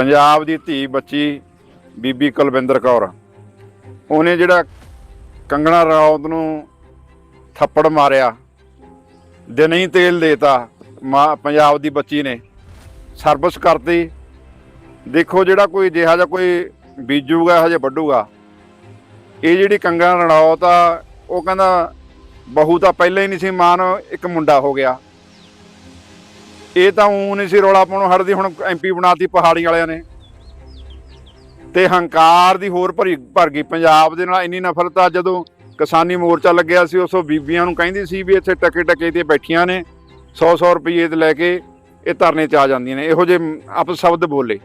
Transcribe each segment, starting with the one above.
ਪੰਜਾਬ ਦੀ ਧੀ ਬੱਚੀ ਬੀਬੀ ਕੁਲਵਿੰਦਰ ਕੌਰ। ਉਹਨੇ ਜਿਹੜਾ ਕੰਗਣਾ ਰਣੌਤ ਨੂੰ ਥੱਪੜ ਮਾਰਿਆ, ਦਿਨ ਹੀ ਤੇਲ ਦੇਤਾ ਮਾਂ ਪੰਜਾਬ ਦੀ ਬੱਚੀ ਨੇ। ਸਰਵਿਸ ਕਰਤੀ। ਦੇਖੋ ਜਿਹੜਾ ਕੋਈ ਜਿਹਾ ਜਿਹਾ ਕੋਈ ਬੀਜੂਗਾ ਹਜੇ ਵੱਢੂਗਾ। ਇਹ ਜਿਹੜੀ ਕੰਗਣਾ ਰਣੌਤ ਆ, ਉਹ ਕਹਿੰਦਾ, ਬਹੂ ਤਾਂ ਪਹਿਲਾਂ ਹੀ ਨਹੀਂ ਸੀ ਮਾਨ ਇੱਕ ਮੁੰਡਾ ਹੋ ਗਿਆ। ਇਹ ਤਾਂ ਊਂ ਨਹੀਂ ਸੀ ਰੌਲਾ ਪਾਉਣੋਂ ਹਟਦੀ, ਹੁਣ ਐਮਪੀ ਬਣਾਤੀ ਪਹਾੜੀ ਵਾਲਿਆਂ ਨੇ। ਤੇ ਹੰਕਾਰ ਦੀ ਹੋਰ ਭਰੀ ਭਰ ਗਈ, ਪੰਜਾਬ ਦੇ ਨਾਲ ਇੰਨੀ ਨਫ਼ਰਤ ਆ, ਜਦੋਂ ਕਿਸਾਨੀ ਮੋਰਚਾ ਲੱਗਿਆ ਸੀ, ਉਸੋਂ ਬੀਬੀਆਂ ਨੂੰ ਕਹਿੰਦੀ ਸੀ ਵੀ ਇੱਥੇ ਟਕੇ ਟਕੇ ਤੇ ਬੈਠੀਆਂ ਨੇ 100 100 ਰੁਪਏ ਤੇ ਲੈ ਕੇ ਇਹ ਧਰਨੇ 'ਚ ਆ ਜਾਂਦੀਆਂ ਨੇ, ਇਹੋ ਜਿਹੇ ਅਪਸ਼ਬਦ ਬੋਲੇ।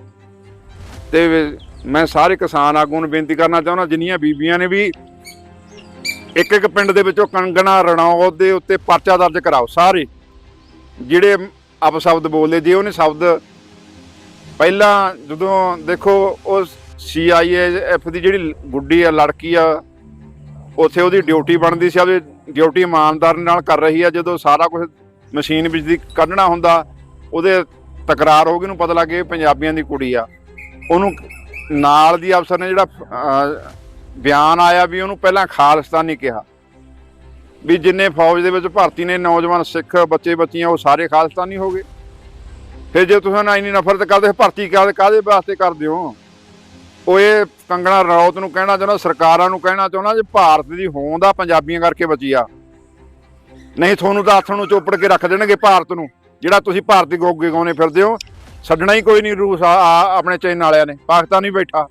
ਤੇ ਮੈਂ ਸਾਰੇ ਕਿਸਾਨ ਆਗੂ ਨੂੰ ਬੇਨਤੀ ਕਰਨਾ ਚਾਹੁੰਦਾ, ਜਿੰਨੀਆਂ ਬੀਬੀਆਂ ਨੇ ਵੀ ਇੱਕ ਇੱਕ ਪਿੰਡ ਦੇ ਵਿੱਚੋਂ ਕੰਗਣਾ, ਰਣੌਤ ਦੇ ਉੱਤੇ ਪਰਚਾ ਦਰਜ ਕਰਾਓ, ਸਾਰੇ। ਜਿਹੜੇ ਅਪਸ਼ਬਦ ਬੋਲਦੇ, ਜੇ ਉਹਨੇ ਸ਼ਬਦ, ਪਹਿਲਾਂ ਜਦੋਂ ਦੇਖੋ ਉਹ ਸੀਆਈਏਐਫ ਦੀ ਜਿਹੜੀ ਗੁੱਡੀ ਆ, ਲੜਕੀ ਆ, ਉੱਥੇ ਉਹਦੀ ਡਿਊਟੀ ਬਣਦੀ ਸੀ ਉਹਦੀ ਡਿਊਟੀ ਇਮਾਨਦਾਰ ਨਾਲ ਕਰ ਰਹੀ ਆ, ਜਦੋਂ ਸਾਰਾ ਕੁਝ ਮਸ਼ੀਨ ਵਿੱਚ ਕੱਢਣਾ ਹੁੰਦਾ, ਉਹਦੇ ਤਕਰਾਰ ਹੋ ਗਈ ਨੂੰ ਪਤਾ ਲੱਗ ਗਿਆ ਇਹ ਪੰਜਾਬੀਆਂ ਦੀ ਕੁੜੀ ਆ। ਉਹਨੂੰ ਨਾਲ ਦੀ ਅਫਸਰ ਨੇ ਜਿਹੜਾ ਬਿਆਨ ਆਇਆ ਵੀ ਉਹਨੂੰ ਪਹਿਲਾਂ ਖਾਲਿਸਤਾਨੀ ਕਿਹਾ। ਵੀ ਜਿੰਨੇ ਫੌਜ ਦੇ ਵਿੱਚ ਭਰਤੀ ਨੇ, ਨੌਜਵਾਨ, ਸਿੱਖ, ਬੱਚੇ, ਬੱਚੀਆਂ, ਉਹ ਸਾਰੇ ਖਾਲਿਸਤਾਨੀ ਹੋ ਗਏ। ਫਿਰ ਜੇ ਤੁਸੀਂ ਨਾ ਇੰਨੀ ਨਫ਼ਰਤ ਕਰਦੇ ਭਰਤੀ ਕਾਹਦੇ ਕਾਹਦੇ ਵਾਸਤੇ ਕਰਦੇ ਹੋ? ਉਹ ਇਹ ਕੰਗਣਾ ਰੌਤ ਨੂੰ ਕਹਿਣਾ ਚਾਹੁੰਦਾ, ਸਰਕਾਰਾਂ ਨੂੰ ਕਹਿਣਾ ਚਾਹੁੰਦਾ ਜੇ ਭਾਰਤ ਦੀ ਹੋਂਦ ਆ ਪੰਜਾਬੀਆਂ ਕਰਕੇ ਬਚੀ ਆ। ਨਹੀਂ ਤੁਹਾਨੂੰ ਤਾਂ ਹੱਥ ਨੂੰ ਚੋਪੜ ਕੇ ਰੱਖ ਦੇਣਗੇ ਭਾਰਤ ਨੂੰ, ਜਿਹੜਾ ਤੁਸੀਂ ਭਾਰਤੀ ਗੋਗੇ ਗਾਉਣੇ ਫਿਰਦੇ ਹੋ। ਛੱਡਣਾ ਹੀ ਕੋਈ ਨਹੀਂ ਰੂਸ ਆ ਆਪਣੇ ਚੈਨ ਵਾਲਿਆਂ ਨੇ, ਪਾਕਿਸਤਾਨ ਹੀ ਬੈਠਾ।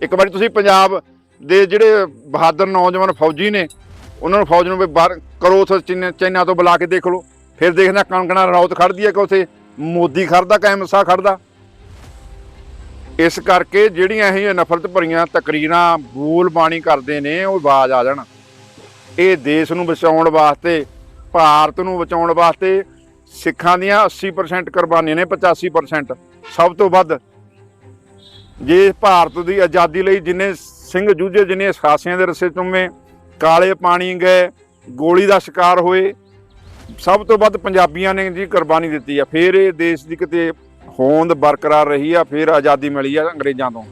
ਇੱਕ ਵਾਰੀ ਤੁਸੀਂ ਪੰਜਾਬ ਦੇ ਜਿਹੜੇ ਬਹਾਦਰ ਨੌਜਵਾਨ ਫੌਜੀ ਨੇ ਉਹਨਾਂ ਨੂੰ ਫੌਜ ਨੂੰ ਵੀ ਬਾਹਰ ਕਰੋ ਉੱਥੇ ਚੀਨ- ਚਾਈਨਾ ਤੋਂ ਬੁਲਾ ਕੇ ਦੇਖ ਲਓ। ਫਿਰ ਦੇਖਦੇ ਕੰਗਣਾ ਰਣੌਤ ਖੜਦੀ ਹੈ ਕਿ ਉੱਥੇ ਮੋਦੀ ਖੜਦਾ ਕਾਇਮ ਸਾਹ ਖੜਦਾ ਇਸ ਕਰਕੇ ਜਿਹੜੀਆਂ ਇਹ ਨਫ਼ਰਤ ਭਰੀਆਂ ਤਕਰੀਰਾਂ ਬੋਲ ਬਾਣੀ ਕਰਦੇ ਨੇ, ਉਹ ਆਵਾਜ਼ ਆ ਜਾਣ। ਇਹ ਦੇਸ਼ ਨੂੰ ਬਚਾਉਣ ਵਾਸਤੇ, ਭਾਰਤ ਨੂੰ ਬਚਾਉਣ ਵਾਸਤੇ ਸਿੱਖਾਂ ਦੀਆਂ 80% ਕੁਰਬਾਨੀਆਂ ਨੇ 85% ਸਭ ਤੋਂ ਵੱਧ ਜੇ ਭਾਰਤ ਦੀ ਆਜ਼ਾਦੀ ਲਈ ਜਿੰਨੇ ਸਿੰਘ ਜੂਝੇ, ਜਿੰਨੇ ਸਾਸੀਆਂ ਦੇ ਰਸੇ ਚੁੰਮੇ ਕਾਲੇ ਪਾਣੀ ਗਏ ਗੋਲੀ ਦਾ ਸ਼ਿਕਾਰ ਹੋਏ। ਸਭ ਤੋਂ ਵੱਧ ਪੰਜਾਬੀਆਂ ਨੇ ਜੀ ਕੁਰਬਾਨੀ ਦਿੱਤੀ ਆ। ਫਿਰ ਇਹ ਦੇਸ਼ ਦੀ ਕਿਤੇ ਹੋਂਦ ਬਰਕਰਾਰ ਰਹੀ ਆ, ਫਿਰ ਆਜ਼ਾਦੀ ਮਿਲੀ ਆ ਅੰਗਰੇਜ਼ਾਂ ਤੋਂ।